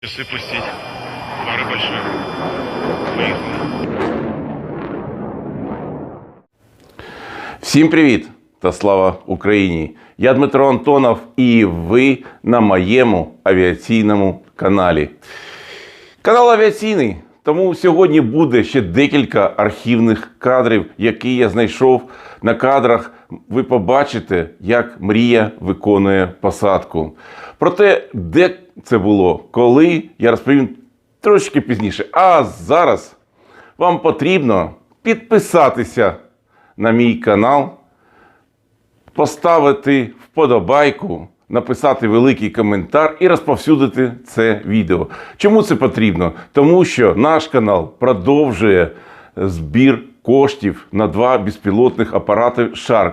Часы пустить. Пары большие. Поехали. Всім привіт та слава Україні! Я Дмитро Антонов і ви на моєму авіаційному каналі. Канал авіаційний, тому сьогодні буде ще декілька архівних кадрів, які я знайшов на кадрах. Ви побачите, як мрія виконує посадку. Проте, де це було, коли, я розповім трошки пізніше. А зараз вам потрібно підписатися на мій канал, поставити вподобайку, написати великий коментар і розповсюдити це відео. Чому це потрібно? Тому що наш канал продовжує збір коштів на два безпілотних апарати Shark.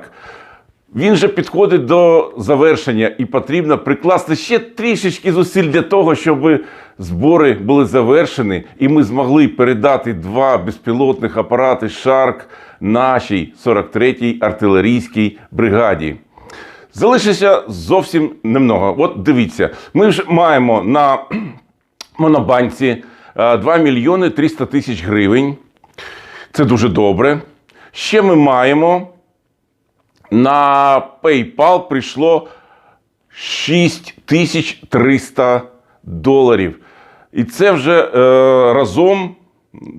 Він же підходить до завершення і потрібно прикласти ще трішечки зусиль для того, щоб збори були завершені, і ми змогли передати два безпілотних апарати Shark нашій 43-й артилерійській бригаді. Залишиться зовсім немного. От дивіться, ми вже маємо на монобанці е, 2 мільйони 300 тисяч гривень. Це дуже добре. Ще ми маємо на PayPal прийшло 6300 доларів. І це вже е, разом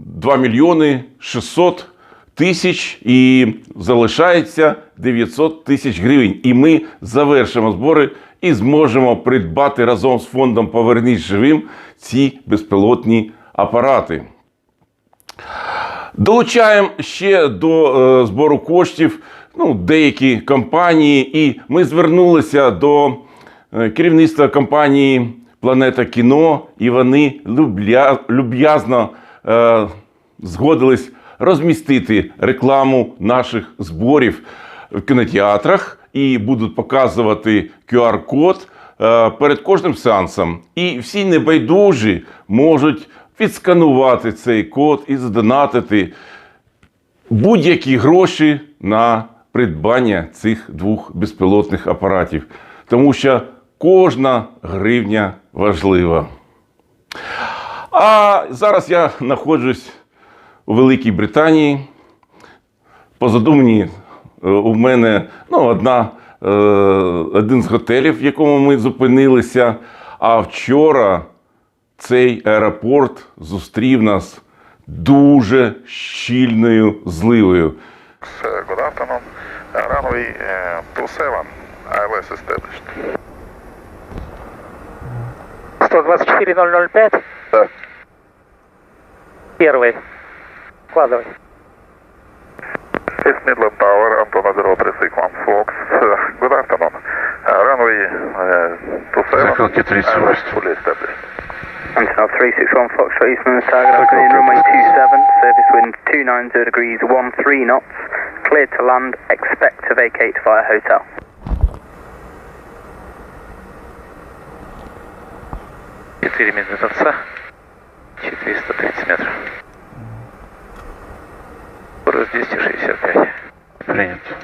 2 мільйони 600 тисяч і залишається 900 тисяч гривень. І ми завершимо збори і зможемо придбати разом з фондом Повернись живим ці безпілотні апарати. Долучаємо ще до е, збору коштів ну, деякі компанії, і ми звернулися до е, керівництва компанії Планета Кіно, і вони любля, люб'язно е, згодились розмістити рекламу наших зборів в кінотеатрах і будуть показувати QR-код е, перед кожним сеансом. І всі небайдужі можуть відсканувати цей код і задонатити будь-які гроші на придбання цих двох безпілотних апаратів. Тому що кожна гривня важлива. А зараз я знаходжусь у Великій Британії. Позаду мені е, у мене ну, одна, е, один з готелів, в якому ми зупинилися. А вчора цей аеропорт зустрів нас дуже щільною зливою. Uh, Good afternoon. Uh, Runway uh, 27, ILS established. 124 005. Так. Первый. Вкладывай. It's Midland Tower, Antonov 0361 Fox. Uh, Good afternoon. Uh, Runway uh, 27, Закрылки 30 ILS вest. fully established. Antonov 361 Foxtrot Eastman target afternoon runway 27, surface wind 290 degrees 13 knots, cleared to land, expect to vacate via hotel. Четыре медведовца. 430 метров. Скорость 265. Принято.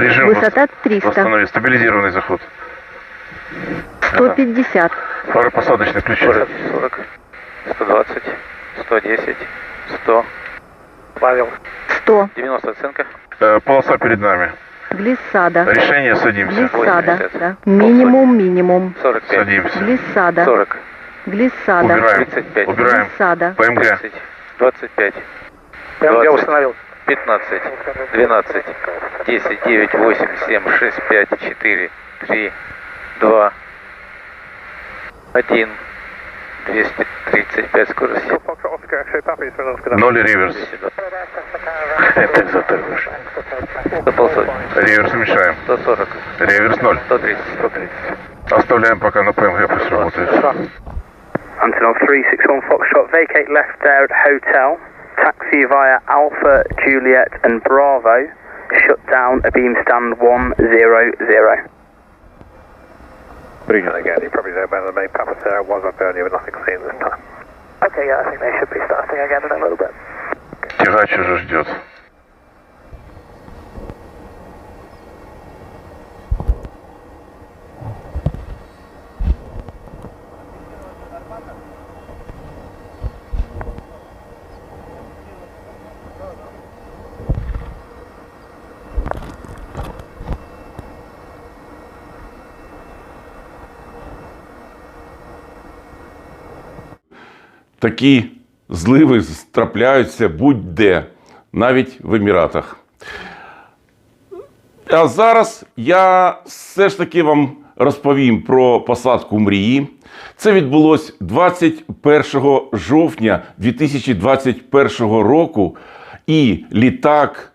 Режим Высота 300, восстановить. Стабилизированный заход. 150, Фары посадочные ключи. Скорость 40, 120, 110, 100. Павел. 100, 90 оценка. Э, полоса перед нами. глиссада, Решение садимся. глиссада, 80. да. минимум, минимум, 45. Садимся. глиссада, 40. глиссада, Убираем. 35. Убираем. глиссада, ПМГ. 30, 25. Я 20, установил. 15, 12, 10, 9, 8, 7, 6, 5, 4, 3, 2, 1, 235 скорости. Ноль реверс. 202. Это. 140, Реверс мешаем. 140, Реверс ноль. 130, 130. Оставляем пока на ПМГ пусть работает. Antonov 361 Foxtrot, vacate left there at hotel, taxi via Alpha, Juliet and Bravo, shut down a beam stand 100. And again, you probably know about the main purpose there. It was up earlier, but nothing seen this time. Okay, yeah, I think they should be starting again in a little bit. Тягач уже ждет. Такі зливи трапляються будь-де, навіть в Еміратах. А зараз я все ж таки вам розповім про посадку мрії. Це відбулось 21 жовтня 2021 року, і літак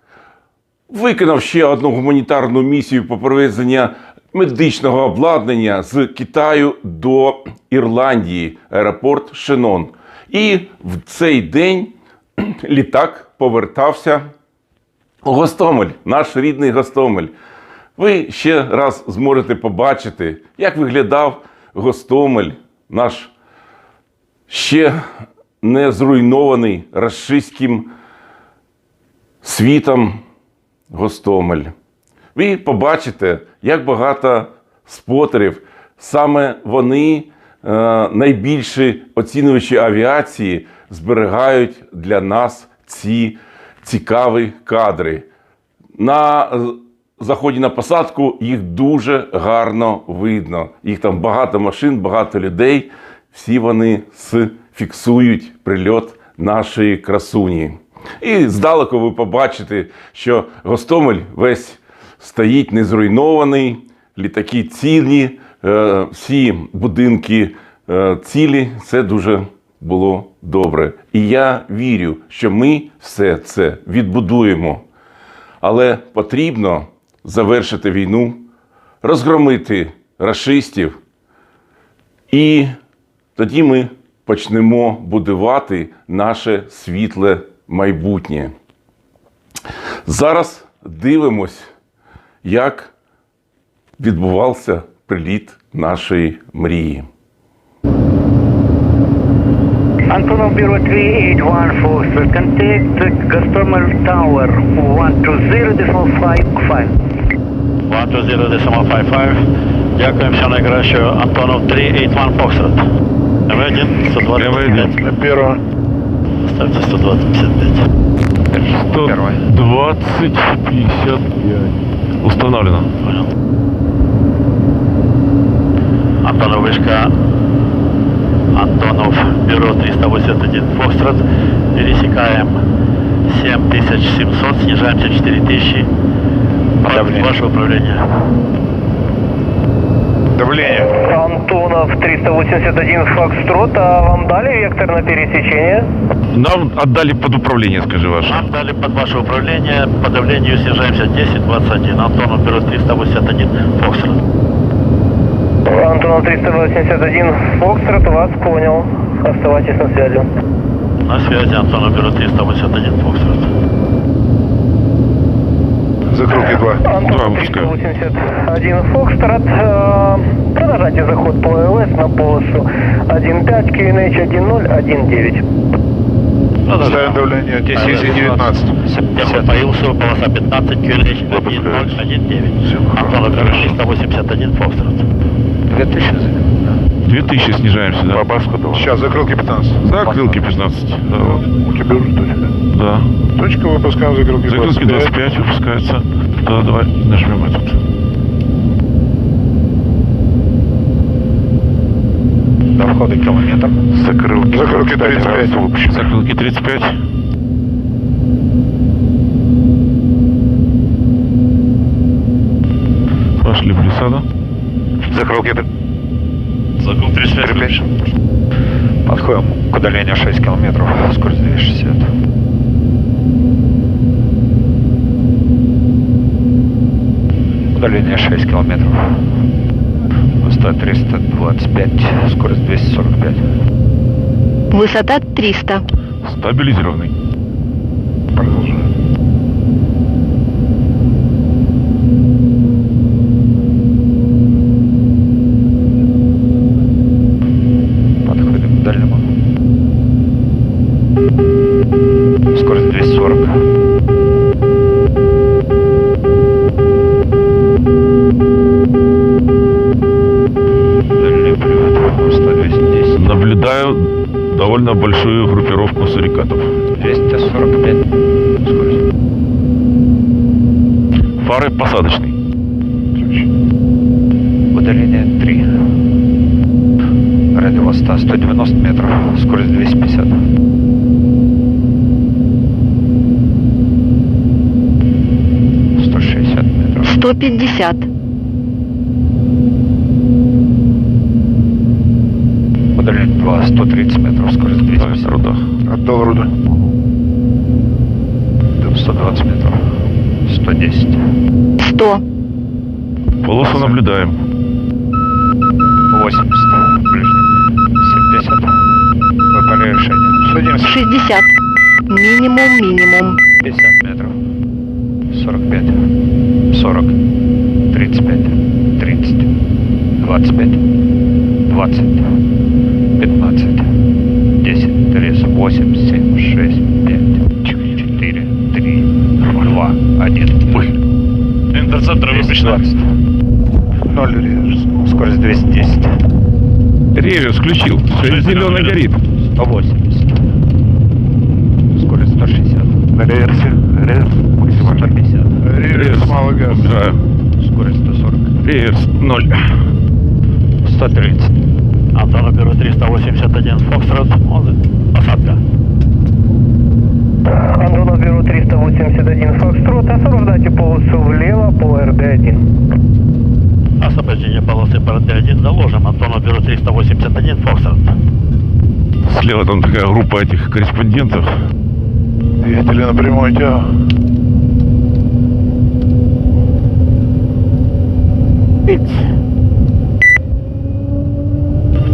виконав ще одну гуманітарну місію по провезення медичного обладнання з Китаю до Ірландії, аеропорт Шенон. І в цей день літак повертався у Гостомель, наш рідний Гостомель. Ви ще раз зможете побачити, як виглядав Гостомель, наш ще не зруйнований рашистським світом Гостомель. Ви побачите, як багато спотерів, саме вони, найбільші оцінювачі авіації, зберігають для нас ці цікаві кадри. На е, заході на посадку їх дуже гарно видно. Їх там багато машин, багато людей. Всі вони фіксують прильот нашої красуні. І здалеку ви побачите, що Гостомель весь стоїть незруйнований, літаки е, всі будинки е, цілі. Це дуже було добре. І я вірю, що ми все це відбудуємо. Але потрібно завершити війну, розгромити расистів, і тоді ми почнемо будувати наше світле майбутнє. Зараз дивимось, як відбувався приліт нашої мрії. Antonov Bureau 381 Foster, contact Gostomel Tower 120.55. 120.55. Дякуємо, все найкраще. Антонов 381 Foxtrot. МВ1, 125. Первого. Ставте 125. 120, 55. Установлено. Понял. Антонов вышка. Антонов, бюро 381 Фокстрот. Пересекаем 7700, снижаемся 4000. Ваше управление. Давление. Антонов 381 Фокстрот, а вам дали вектор на пересечение? Нам отдали под управление, скажи ваше. Нам дали под ваше управление, по давлению снижаемся 10-21. Антонов, бюро 381 Фокстрот. Антонов 381 Фокстрот, вас понял. Оставайтесь на связи. На связи Антонов, бюро 381 Фокстрот. Закрылки 2. Антонов 381 Фокстрот, э, продолжайте заход по ЛС на полосу 1.5, QNH 1.0, 1.9. Ставим давление 10-19. Я появился, полоса 15, QNH 1019. Антонов, бюро 381 Фокстрот. 2000 снижаемся, да? Бабашку Сейчас, закрылки 15. Закрылки 15. Да. У тебя уже точка? Да. Точка выпускаем закрылки Закрылки 25 выпускается. Да, давай нажмем этот. До входа километр. Закрылки. Закрылки 35. Закрылки 35. Закрылки. Закрыл 35. Подходим к удалению 6 километров, скорость 260. Удаление 6 километров. Высота 325, скорость 245. Высота 300. Стабилизированный. 240. Дальний ближний идет 240. наблюдаю довольно большую группировку сурикатов. 245. Скорость. Фары посадочный. Ключ. Удаление 3. Радио 100, 190 метров. Скорость 250. Метров. 150. Удаление 2, 130 метров, скорость Так, 250. руда. Отдал руда. 120 метров. 110. 100. Полосу наблюдаем. 80. Ближний. 70. Выбрали решение. 60. Минимум, минимум. 50 метров. 45. 40. 35. 30. 25. 20. 15. 10. 3. 8. 7. 6. 5. 4. 3. 2. 1. Ой. Интерцептор выпущена. 220. 0 Скорость 210. Реверс включил. Зеленый горит. 180. Скорость 160. На реверсе. Реверс максимально. 150. Реверс, малый газ. Убираю. Скорость 140. Реверс 0. 130. Антона Бюро 381 Фокстрот. Посадка. Антонов Бюро 381 Фокстрот, освобождайте полосу влево по РД-1. Освобождение полосы по РД-1 заложим. Антона Бюро 381 Фокстрот. Слева там такая группа этих корреспондентов. Двигатели на прямой тягу.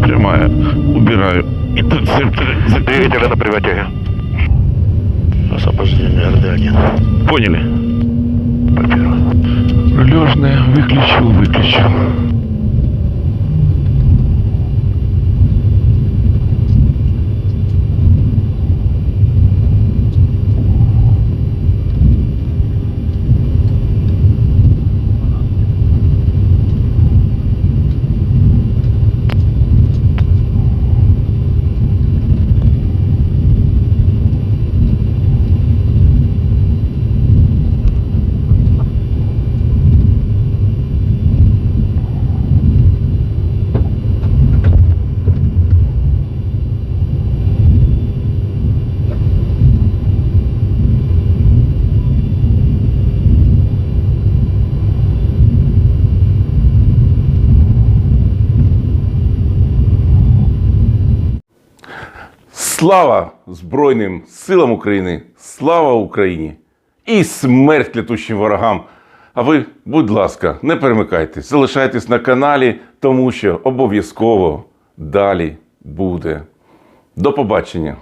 Прямая. Убираю. Двигатели на приводе. Освобождение Ордеонин. Поняли. Попирую. Лежное выключил, выключил. Слава Збройним силам України! Слава Україні! І смерть літучим ворогам! А ви, будь ласка, не перемикайтесь, залишайтесь на каналі, тому що обов'язково далі буде. До побачення!